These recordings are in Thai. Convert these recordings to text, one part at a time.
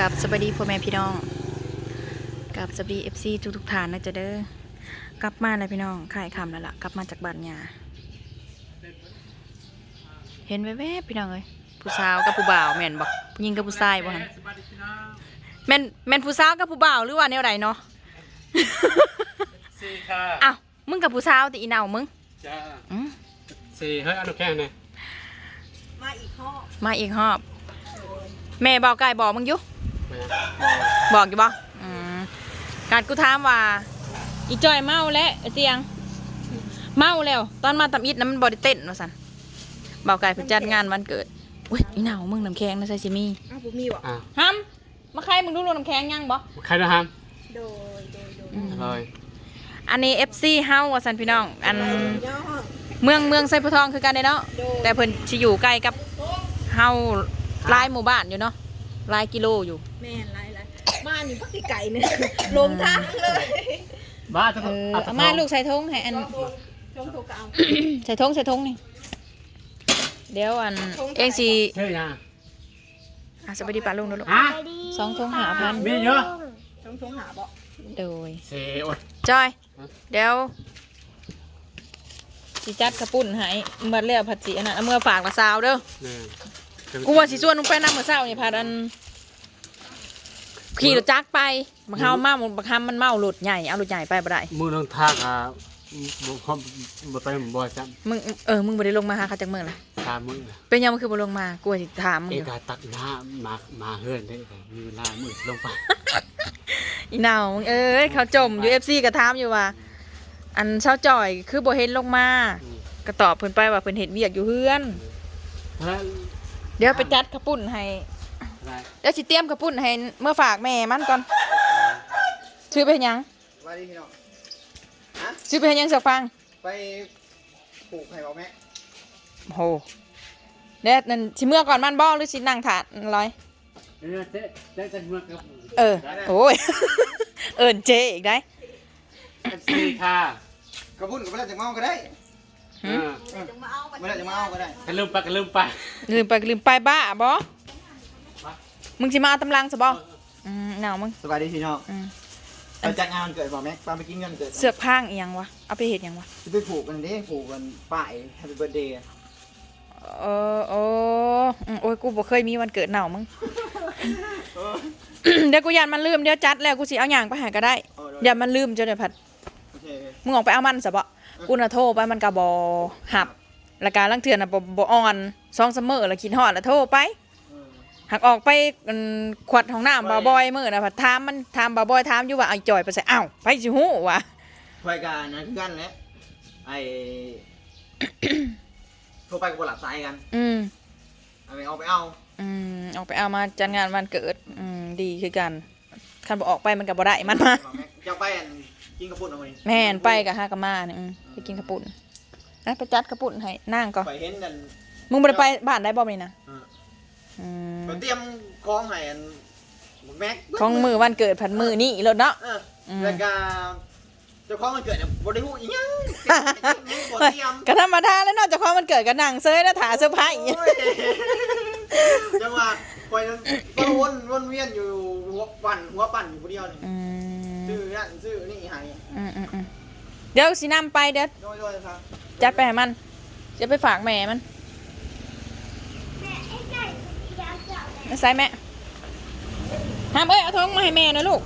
กับสวัสดีพ่อแม่พี่น้องกับสวัสดีเอฟซีทุกทุกๆฐานนะจ๊ะเด้อกลับมาแล้วพี่น้องขายคำแล้วล่ะกลับมาจากบ้านยาเห็นแวบๆพี่น้องเอ้ยผู้สาวกับผู้บ่าวแม่นบอกผู้หญิงกับผู้ชายบ่ฮันแม่นแม่นผู้สาวกับผู้บ่าวหรือว่าแนวใดเนาะสี่ค่ะอ้าวมึงกับผู้สาวติอีเหนามึงจ้าอืมสี่เฮ้ยเอาหนูแค่ไหนมาอีกรอบแม่บอกไก่บอกมึงอยู่มา บอกอยู่บ่อืมการกูถามว่า อีจอยเมาแล้วไอ้เตียง เมาแล้ว ตอนมาตำอิดน้ำมันบอดี้เต้นว่าสันเบาไก่เพิ่นจัดงานวันเกิดอุ้ยอีหนาวมึงน้ำแข็งนะใส่ซิมีอ้าวผมมีวะอะฮัมมาใครมึงดูโลน้ำแข็งยังบ่ ใครนะฮัมโดยโดยโดยอืมเลยอันนี้ FC เฮาว่าสันพี่น้อง อันย่อเมืองเมืองไซพุทองคือกันเด้เนาะ โดยแต่เพิ่นสิอยู่ใกล้กับเฮาหลายหมู่บ้านอยู่เนาะ หลายกิโลอยู่ แม่นไรไรบ้านอยู่พักไก่เนี่ยลมทางเลยบ้าจะเออเอาเอามาลูกใส่ทงให้อันชมโทรกเอาใส่ทงใส่ทงนี่ เดี๋ยวอันทงเองสิเชื่อยังอะสวัสดีป้าลุงนะลูกฮะ สองทงหาพันมีเยอะชมชมหาบ่โดยสี่โอ้ยจอย ฮะ เดี๋ยวสิจัดกระปุ่นให้เมื่อเรียกผัดสีอันนั้นเอามื่อฝากละสาวเด้อนี่ กูว่าสิชวนมึงไปน้ำมื้อเช้านี่พาดันขี่รถจักรไปบักเฮาเมาบักฮามมันเมารถใหญ่เอารถใหญ่ไปบ่ได้มือน้องทากอะบ่พอบ่ไปบ่อยจ้ะมึงเออมึงบ่ได้ลงมาหาเขาจากเมืองล่ะสามมือน่ะเป็นยังมันคือบ่ลงมากูว่าสิถามมึงเออยู่กาตักหน้ามามาเฮือนได้มีเวลามือลงไปอีนาวมึงเอ้ยเขาจมอยู่ FC ก็ถามอยู่ว่า อันเช้าจ่อยคือบ่เห็นลงมาก็ตอบเพิ่นไปว่าเพิ่นเฮ็ดเวียกอยู่เฮือนแล้ว เดี๋ยวไปจัดกระปุ่นให้อะไรเดี๋ยวสิเตรียมกระปุ่นให้เมื่อฝากแม่มันก่อนซื้อไปเฮ็ดหยังสวัสดีพี่น้องซื้อไปเฮ็ดหยังสักฟัง ไปปลูกไข่บอกแม่โหเดี๋ยวนั่นสิเมื่อก่อนมันบ่หรือสินั่งถาดลอยเออเจ๊เจ๊จะเมื่อกับเออ โอ้ย เอิ้นเจอีกได้สี่ค่ะกระบุ่นกับเวลาจะเมาก็ได้ เออจะมาเอาไปเวลาจะเมาก็ได้กันลืมไปกันลืมไปลืมไปลืมไปบ้าบ่มึงสิมาเอาตำลังซะบ่อืมหนาวมึงสวัสดีพี่น้องไปจัดงานวันเกิดบอกแม่ปาไปกินเงินเกิดเสือกพางอีหยังวะเอาไปเฮ็ดหยังวะจะไปผูกกันดิผูกกันป้าย Happy Birthday เออโอ้อืมโอ้ยกูบ่เคยมีวันเกิดหนาวมึงเดี๋ยวกูยันมันลืมเดี๋ยวจัดแล้วกูสิเอาหยังไปห้ก็ได้เอออย่ามันลืมจนเดี๋ยวพัดมึงออกไปเอามันซะบ่ กูน่ะโทรไปมันก็บ่หับแล้วการลังเทื่อน่ะบ่บ่อ่อนสองซัมเมอร์แล้วคิดฮอดแล้วโทรไปเออหักออกไปอืมขวดของน้ำบ่าวบอยมื้อน่ะพัดถามมันถามบ่าวบอยถามอยู่ว่าไอ้จ่อยไปใส่อ้าวไปสิฮู้วะไฟการนะคือกันแหละไอโทรไปกับบหลับสายกัน อืมเอาไปเอาไปเอาอืมออกไปเอามาจัดงานวันเกิด อืมดีคือกันคันบ่ออกไปมันก็บ่ได้มันมาบอกแม่จะไปอัน กินกระปุ่นเอาไปแม่นไปกับฮากามาเนี่ยอืมไปกินกระปุ่นนะไปจัดกระปุ่นให้นั่งก่อนไปเห็นกันมึงบ่ได้ไปบ้านได้บ่นี่นะเอออืมไปเตรียมคล้องให้อันบอกแม็กของมือวันเกิดผัดมือนี่รถเนาะ เอออืมแล้วก็เจ้าของมันเกิดเนี่ยบริหูอีหยังบเตรียมก็ธรรมดาแล้วเนาะเจ้าของมันเกิดก็นั่งเซยแล้วถาเซอร์ไพรส์โอ้ยจังหวะคอยก็วนวนเวียนอยู่หัวปั่นหัวปั่นอยู่คนเดียวนี่ อืม ซื้อนั่นซื้อนี่ให้ อืมอืมอืมเดี๋ยวสินำไปเดี๋ยวโดยโดยครับจัดไปให้มันจะไปฝากแม่มันมาใส่แม่ห้ามเอ้ยเอาท้องมาให้แม่นะลูก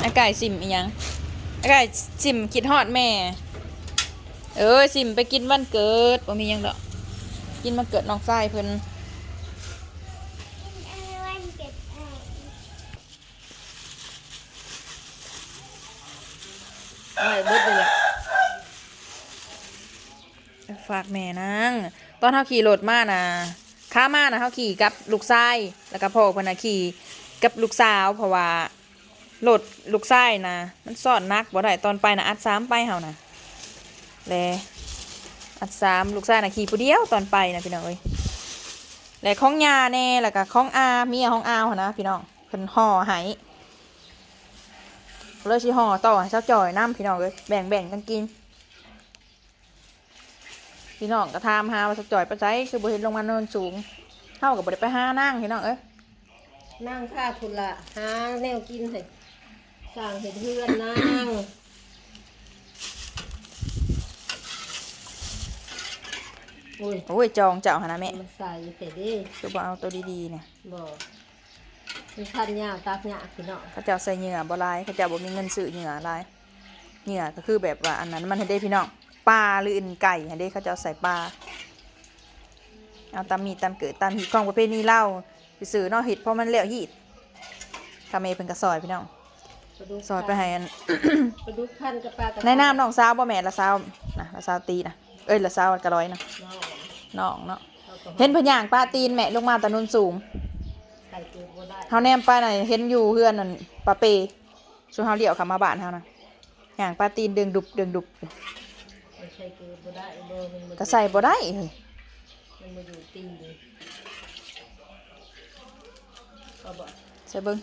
ไอ้ไก่สิมอีหยังไอ้ไก่สิมคิดฮอดแม่ เออสิมไปกินวันเกิดบ่มีหยังดอก กินวันเกิดน้องชายเพิ่น อะไรเบิดเลยล่ะฝากแม่นางตอนเฮาขี่รถมานะข้ามานะเฮาขี่กับลูกชายแล้วก็พ่อเพิ่นน่ะขี่กับลูกสาวเพราะว่ารถลูกชายน่ะมันซ่อนนักบ่ได้ตอนไปนะอัดสามไปเฮานะแลอัดสามลูกชายน่ะขี่ผู้เดียวตอนไปนะพี่น้องเอ้ยแล้วของยาแน่แล้วก็ของอาเมียของอาวนนะพี่น้องเพิ่นห่อให้ เลยสิห่อต่อให้เจ้าจ่อยน้ำพี่น้องเอ้ยแบ่งแบ่งกันกิน พี่น้องก็ถามหาว่าเจ้าจ่อยไปไสคือบ่เห็นลงมาโนนสูงเฮาก็บ่ได้ไปหานั่งพี่น้องเอ้ยนั่งค่าทุนละหาแนวกินให้สร้างเห็ดเฮือนนั่งโอ้ยโอ้ยจองเจ้าหั่นนะแม่มันใส่เสร็จดิคือบ่เอาตัวดีๆเนี่ยบ่ มันพันยาวตักยากพี่น้องเขาเจ้าใส่เหงื่อบ่หลายเขาเจ้าบ่มีเงินซื้อเหงื่อหลายเหงื่อก็คือแบบว่าอันนั้นมันให้ได้พี่น้องปลาหรืออื่นไก่ให้ได้เขาเจ้าใส่ปลาเอาตามมีตามเกิดตามหีดของประเพณีเล่าไปซื้อเนาะเฮ็ดเพราะมันแล้วหีดคาเมเพิ่นก็ซอยพี่น้องปลาดุกซอยไปให้อันปลาดุกพันกับปลากระในน้ำน้องสาวบ่แม่นละสาวนะละสาวตีนะเอ้ยละสาวกระร้อยนะน้องน้องเนาะเอาก็เห็นเพนย่างปลาตีนแม่ลงมาตะนุนสูง ใส่เกลือบ่ได้เฮาแนมไปน่ะเห็นอยู่เฮือนนั่นปลาเปส่วนเฮาเลี้ยวเข้ามาบ้านเฮานะย่างปลาตีนเดืองดุบเดืองดุบมันใส่เกลือบ่ได้เบอร์มันบ่ก็ใส่บ่ได้เฮ้ยมันมาอยู่ตีนดิก็บอกใส่เบิ่ง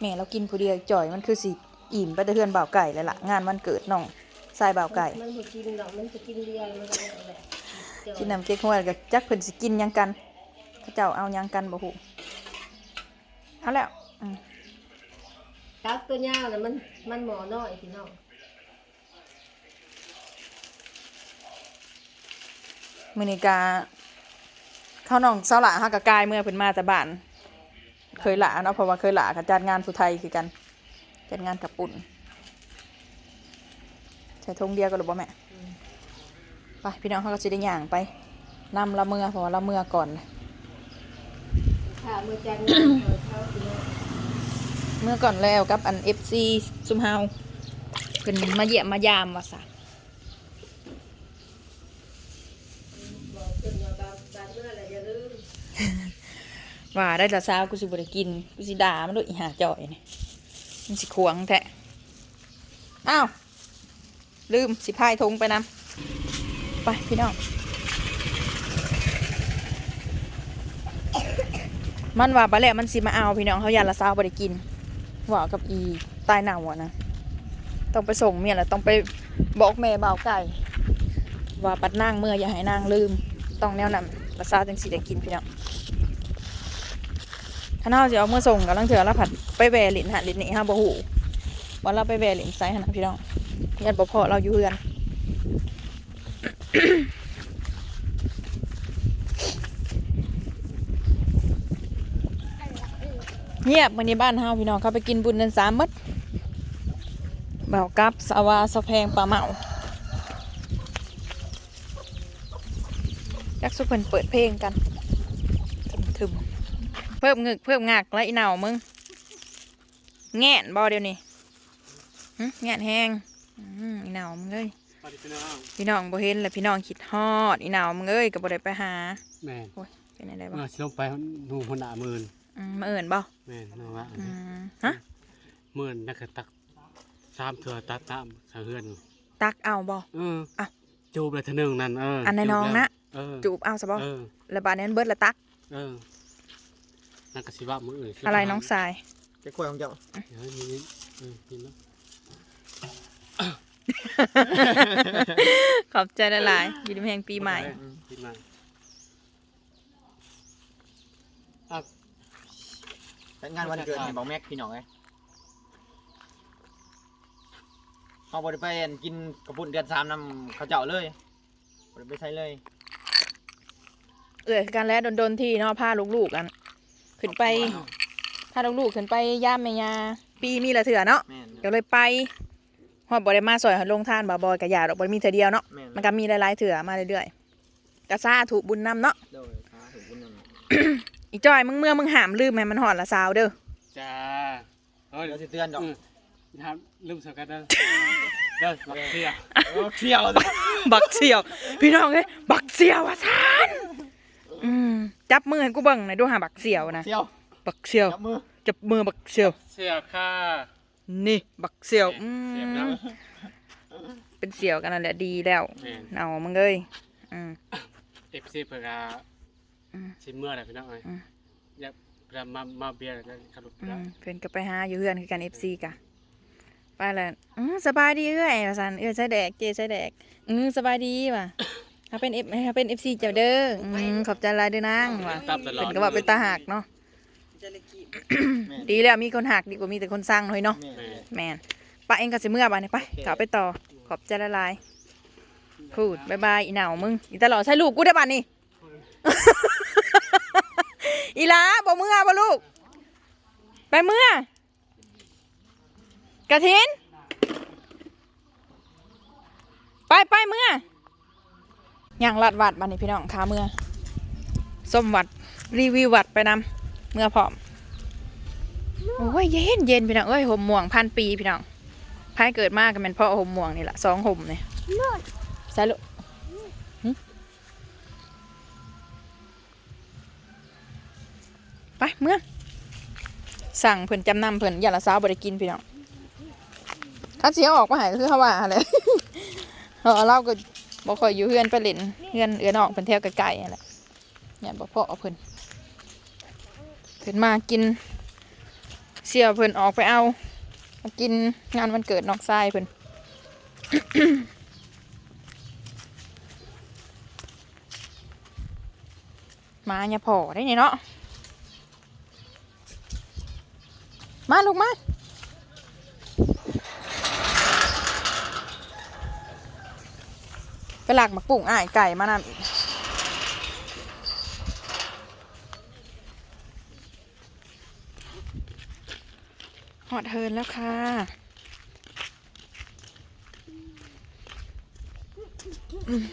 แม่เรากินผู้เดียวจ่อยมันคือสิอิ่มไปแต่เฮือนบ่าวไก่แล้วล่ะงานวันเกิดน้องทรายบ่าวไก่ มันบ่กินดอกมันจะกินเรียงมันก็ได้แหละเจ้ากินน้ำเก๊กฮวยก็จักเพิ่นสิกินหยังกันเขาเจ้าเอาหยังกันบ่ฮู้ เอาแล้วอืมตักตัวยาวน่ะมันมันหมอน้อยพี่น้องมื้อนี้ก็เข้าน้องเซาหละฮักกะกายเมื่อเพิ่นมาแต่บ้าน เคยหละเนาะเพราะว่าเคยหละกับจัดงานผู้ไทยคือกันจัดงานกับปุ่นใส่ธงเดียวกันหรือเปล่าแม่ไปพี่น้องเขาก็จะได้ย่างไปนำละเมือเพราะว่าละเมือก่อน เลยถ้ามือจังงานเอาเข้าพี่น้องเมื่อก่อนแล้วกับอันเอฟซีซุมเฮาเป็นมาเยี่ยมมายามว่าซะบอกเพิ่นว่าบางบางเมื่อไหร่อย่าลืมว่าได้ละสาวกูสิบ่ได้กินกูสิด่ามันด้วยอีหาจ่อยนี่มันสิขวงแท้อ้าว ลืมสิพายธงไปนำไปพี่น้อง มันว่าบะแหละมันสิมาเอาพี่น้องเขายาละสาวบ่ได้กินว่ากับอีตายหนาวอะนะต้องไปส่งเมียแหล้วต้องไปบอกแม่บ่าวไก่ว่าปัดนางเมื่ออย่าให้นางลืม ต้องแนวนั้นละสาวจังสิได้กินพี่น้องถ้าเฮาสิเอาเมื่อส่งกับลังเถือแล้วผัดไปแวหลินหาหลินนี่ฮะบ่ฮู้ว่าเราไปแวหลินไซหันนะพี่น้องยันบ่พอเราอยู่เฮือน เงียบวันนี้บ้านเฮาพี่น้องเขาไปกินบุญเดือนสามหมดเบากับสาวาสะแพงปลาเมาจักสุเพิ่นเปิดเพลงกันถึมๆเพิ่มงึกเพิ่มงากไรอีเหนามึง แง่นบ่เดี๋ยวนี้หึแง่นแห้งอืมอีเหนามึงเอ้ยสวัสดีพี่น้องพี่น้องบ่เห็นแล้วพี่น้องคิดฮอดอีเหนามึงเอ้ยก็บ่ได้ไปหาแม่นโอ้ยเป็นอะไรบ่เมื่อสิลงไปดูหัวหน้าหมื่น อืมมาเอิ้นบ่แม่นน้องว่าอืมฮะหมื่นนักตักสามเถื่อตัดน้ำสะเฮือน ตักเอาบ่ เอออะจูบเลยเทอหนึงนั่นเอออัอันในน้องนะ เออจูบเอาซะบ่เออ แล้วบาดนี้มันเบิดละตัก เออนั่นก็สิว่ามืออื่นสิอะไรน้องสายเจ๊กล้วยของเจ้าเดี๋ยวนี่นี่เออกินแล้วขอบใจหลายๆอยู่ในแห่งปีใหม่ กินมาอะ แต่งานวันเกิดให้บอกแม็กพี่น้องไงเขาบริไปกินกระปุ่นเดือนสามนำเขาเจ้าเลยบริไปใช้เลยเอื้อกันแล้วโดนๆที่เนาะพาลูกๆกันขึ้นไปพาลูกๆขึ้นไปย่ามแม่ยาปีมีละเถื่อเนาะแม่นก็เลยไปฮอดบ่ได้มาซอยหันลงทานบ่บ่อยกะยาดอกบ่ได้มีเถื่อเดียวเนาะแม่นมันก็มีหลายๆเถื่อมาเรื่อยๆกะซาถูกบุญนำเนาะ โดยขาถูกบุญน อีจ้อยมึงเมื่อมึงหามลืมให้มันหอดละสาวเด้อจ้าเฮ้ำยเดี๋ยวสิเตือนดอกอืมทำลืมสกัดเด้อเด้อบักเสียเออเที่ยวสิบักเสี่ยว พี่น้องเอ้ยบักเสี่ยวอะซานอืมจับมือให้กูเบิ่งหน่อยดูหาบักเสี่ยวนะเที่ยวบักเสี่ยวจับมือจับมือบักเสี่ยวเสียค่ะนี่บักเสี่ยวอืเสียบแล้วมเป็นเสี่ยวกันนั่นแหละดีแล้วแม่นเอามึงเอ้ยอืมเอฟซีเพื่อ กาอืมชิมเมื่อไหร่พี่น้องเอ้ยอืม อยากเพื่อมามาเบียร์กันขลุกอืแล้วมเพิ่นก็ไปหาอยู่เฮือนคือกัน FC กะไปแล้วอืมสบายดีเอ้ยว่าซั่นเอ้ยใส่แดกเจใส่แดกอืมสบายดีว่ะถ้าเป็นเอฟถ้าเป็นเอฟซีเจ้าเด้ออืมขอบใจหลายเด้อนางว่ะตามตลอเป็นดก็ว่าเป็นตาหักเนาะดีแล้วมีคนหักดีกว่ามีแต่คนสร้างเฮ้ยเนาะแม่แมนป้าเองก็สิเมื่อบ้านนี่ไปกลับไปต่อ ขอบใจละลายพูดบายบายอีเหนามึง อีตลอดใช่ลูกกูได้บ้านนี่ อีหลาบอกมึงอะบ่ลูก ไปเมื่อกระถิน ไปไปเมื่ออย่างลัดวัดบ้านนี่พี่น้องขาเมื่อส้มวัดรีวิววัดไปนำเมื่อพร้อมโอ้ยเย็นเย็นพี่น้องเอ้ยห่มม่วงพันปีพี่น้องพายเกิดมากกันเป็นพ่อห่มม่วงนี่แหละสองห่มเนี่ยใส่ลูก ไปเมื่อสั่งเพิ่นจำนำเพิ่นอย่าละสาวบริกินพี่น้องถ้าเสียออกมาหายคือเขาว่าอะไรเออเราก็บอกคอยอยู่เฮือนไปเล่นเฮือนเอือนออกเพิ่นเที่ยวไกลๆนั่นแหละเนี่ยบอกพ่อเพิ่นเพิ่นมากิน เสียเพิ่นออกไปเอามากินงานวันเกิดน้องทรายเพิ่นมาเนี่ยพอได้เนี่ยเนาะ มาลูกมาไปหลักหมักปุ่งอ้ายไก่มานำอีกหอดเฮินแล้วค่ะอืม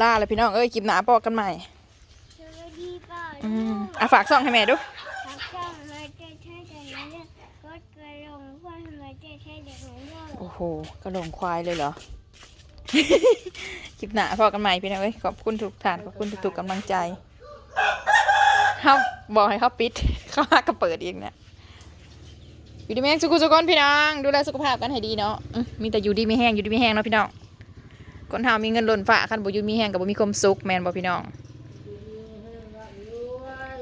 ลาเลยพี่น้อง เอ้ยคลิปหนาปอกกันใหม่สวัสดีป่าอืมอะฝากซ่องให้แม่ดู หกระโหลงควายเลยเหรอ คลิปหนาพอกันใหม่พี่น้องเอ้ยขอบคุณทุกท่าน ขอบคุณทุกๆกำลังใจเขาบอกให้เขาปิด เขาหากระเปิดเองเนี่ยอยู่ดีไม่แห้งสุขุสุขคนพี่น้องดูแลสุขภาพกันให้ดีเนาะมีแต่อยู่ดีไม่แห้งอยู่ดีไม่แห้งเนาะพี่น้องคนเฮามีเงินหล่นฝาคันบ่อยู่มีแห้งกับบ่มีความสุขแมนบ่พี่น้อง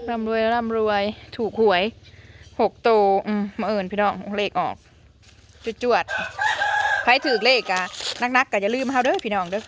ร่ำรวยร่ำรวย ถูกหวยหกโตอืมมาเอิญพี่น้องเลขออกจวด ไผถือเลขอะนักๆก็อย่าลืมเฮาเด้อพี่น้องเด้อ